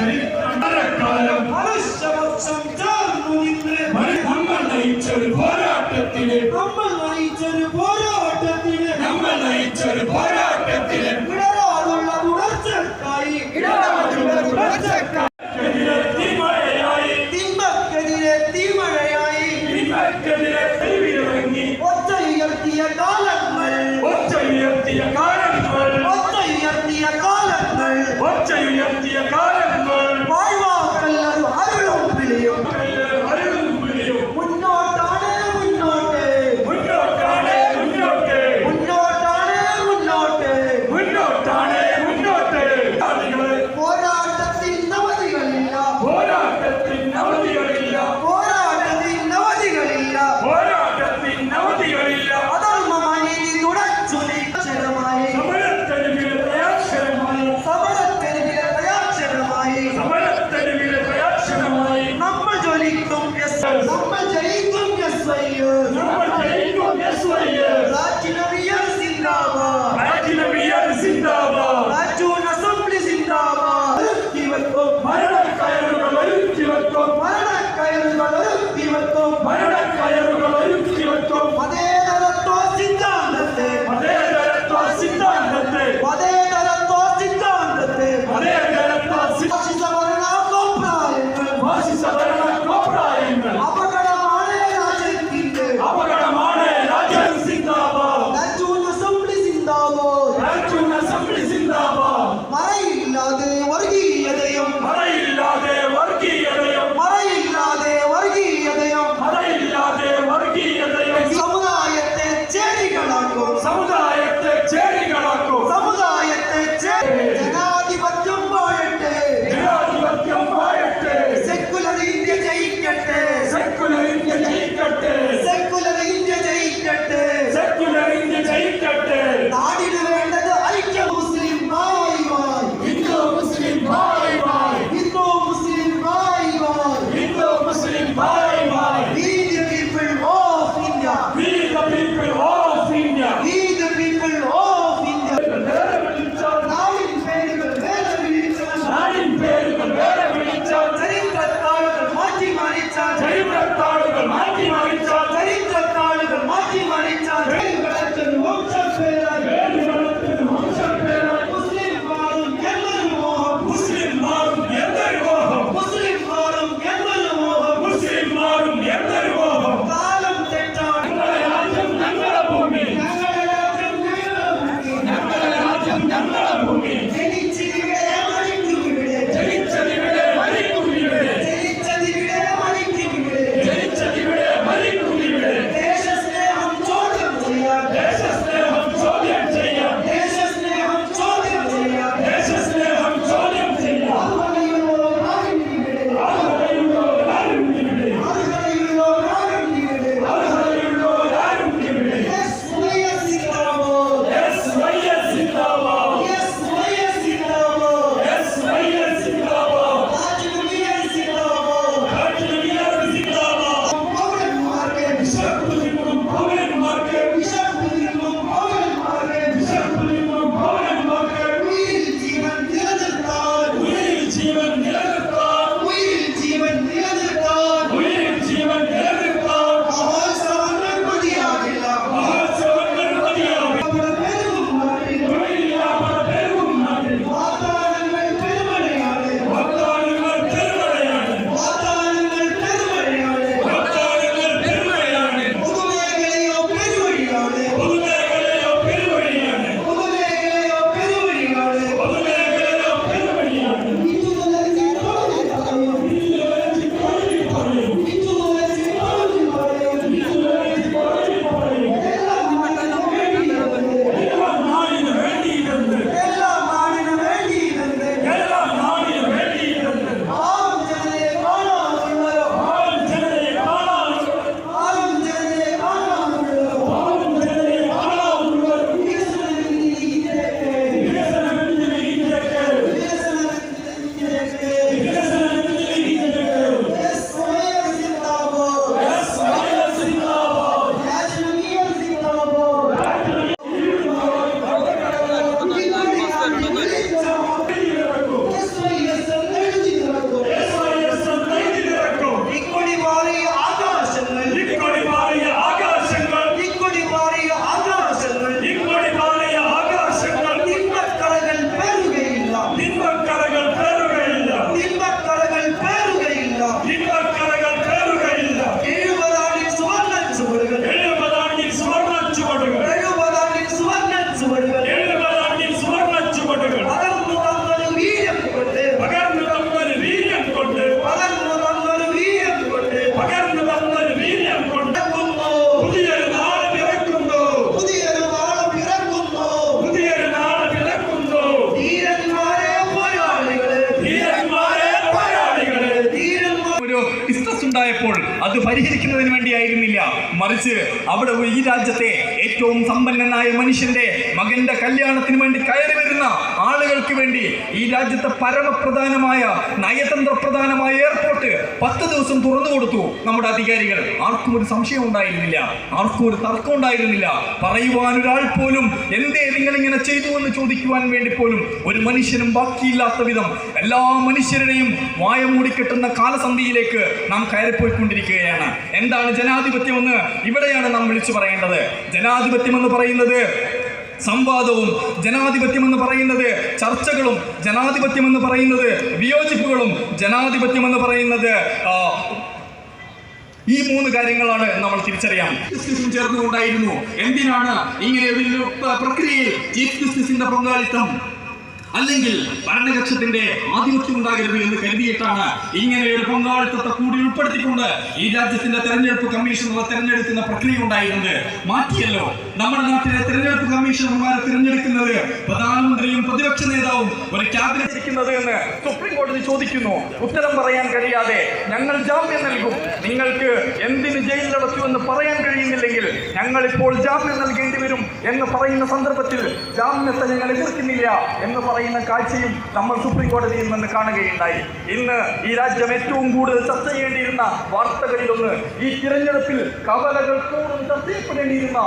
ചരിത്രമരക്കാലം നമ്മൾ നയിച്ചൊരു പോരാട്ടത്തിന് നമ്മൾ നയിച്ചൊരു പോരാട്ടത്തിന് നമ്മൾ നയിച്ചൊരു പോരാട്ടം Não guardei no começo aí. ഉണ്ടായപ്പോൾ അത് പരിഹരിക്കുന്നതിന് വേണ്ടിയായിരുന്നില്ല. മറിച്ച് അവിടെ ഈ രാജ്യത്തെ ഏറ്റവും സമ്പന്നനായ മനുഷ്യന്റെ മകന്റെ കല്യാണത്തിന് വേണ്ടി കയറി വരുന്ന ആളുകൾക്ക് വേണ്ടി ഈ രാജ്യത്തെ പരമപ്രധാനമായ നയതന്ത്ര പ്രധാനമായ എയർപോർട്ട് പത്ത് ദിവസം തുറന്നു കൊടുത്തു നമ്മുടെ അധികാരികൾ. ആർക്കും ഒരു സംശയം ഉണ്ടായിരുന്നില്ല. ആർക്കും ഒരു തർക്കം ഉണ്ടായിരുന്നില്ല. പറയുവാൻ ഒരാൾ പോലും എന്തേ നിങ്ങൾ ഇങ്ങനെ ചെയ്തു എന്ന് ചോദിക്കുവാൻ വേണ്ടി പോലും ഒരു മനുഷ്യനും ബാക്കിയില്ലാത്ത വിധം എല്ലാ മനുഷ്യരുടെയും വായ മൂടിക്കെട്ടുന്ന കാലസന്ധിയിലേക്ക് നാം കയറിപ്പോയിക്കൊണ്ടിരിക്കുകയാണ്. എന്താണ് ജനാധിപത്യം എന്ന് ഇവിടെയാണ് നാം വിളിച്ചു പറയേണ്ടത്. ജനാധിപത്യം എന്ന് പറയുന്നത് സംവാദവും ജനാധിപത്യം എന്ന് പറയുന്നത് ചർച്ചകളും ജനാധിപത്യം എന്ന് പറയുന്നത് വിയോജിപ്പുകളും ജനാധിപത്യം എന്ന് പറയുന്നത് ഈ മൂന്ന് കാര്യങ്ങളാണ് നമ്മൾ തിരിച്ചറിയാം ചേർന്നുകൊണ്ടായിരുന്നു. എന്തിനാണ് ഇങ്ങനെ ഒരു പ്രക്രിയയിൽ ചീഫ് ജസ്റ്റിസിന്റെ പങ്കാളിത്തം? അല്ലെങ്കിൽ ഭരണകക്ഷത്തിന്റെ ആധിപത്യം ഉണ്ടാകരുത് എന്ന് കരുതിയിട്ടാണ് ഇങ്ങനെ ഒരു പങ്കാളിത്തത്തെ കൂടി ഉൾപ്പെടുത്തിക്കൊണ്ട് ഈ രാജ്യത്തിന്റെ തെരഞ്ഞെടുപ്പ് കമ്മീഷണറെ തെരഞ്ഞെടുക്കുന്ന പ്രക്രിയ ഉണ്ടായിരുന്നത്. മാറ്റിയല്ലോ. നമ്മുടെ നാട്ടിലെ തെരഞ്ഞെടുപ്പ് കമ്മീഷണർമാരെ തിരഞ്ഞെടുക്കുന്നത് പ്രധാനമന്ത്രിയും പ്രതിപക്ഷ നേതാവും ഒരു ക്യാബിനറ്റ് ഇരിക്കുന്നത് എന്ന് സുപ്രീം കോടതി ചോദിക്കുന്നു. ഉത്തരം പറയാൻ കഴിയാതെ ഞങ്ങൾ ജാമ്യം നൽകും. നിങ്ങൾക്ക് എന്തിന് ജയിലിലടച്ചു എന്ന് പറയാൻ കഴിയുന്നില്ലെങ്കിൽ ഞങ്ങൾ ഇപ്പോൾ ജാമ്യം നൽകേണ്ടി വരും എന്ന് പറയുന്ന സന്ദർഭത്തിൽ ജാമ്യത്തെ ഞങ്ങൾ എതിർക്കുന്നില്ല എന്ന് പറയുന്ന കാഴ്ചയും നമ്മൾ സുപ്രീം കോടതിയിൽ നിന്ന് കാണുകയുണ്ടായി. ഇന്ന് ഈ രാജ്യം ഏറ്റവും കൂടുതൽ ചർച്ച ചെയ്യേണ്ടിയിരുന്ന വാർത്തകളിലൊന്ന് ഈ തിരഞ്ഞെടുപ്പിൽ കവലകൾ കൂടുതൽ ചർച്ച ചെയ്യപ്പെടേണ്ടിയിരുന്ന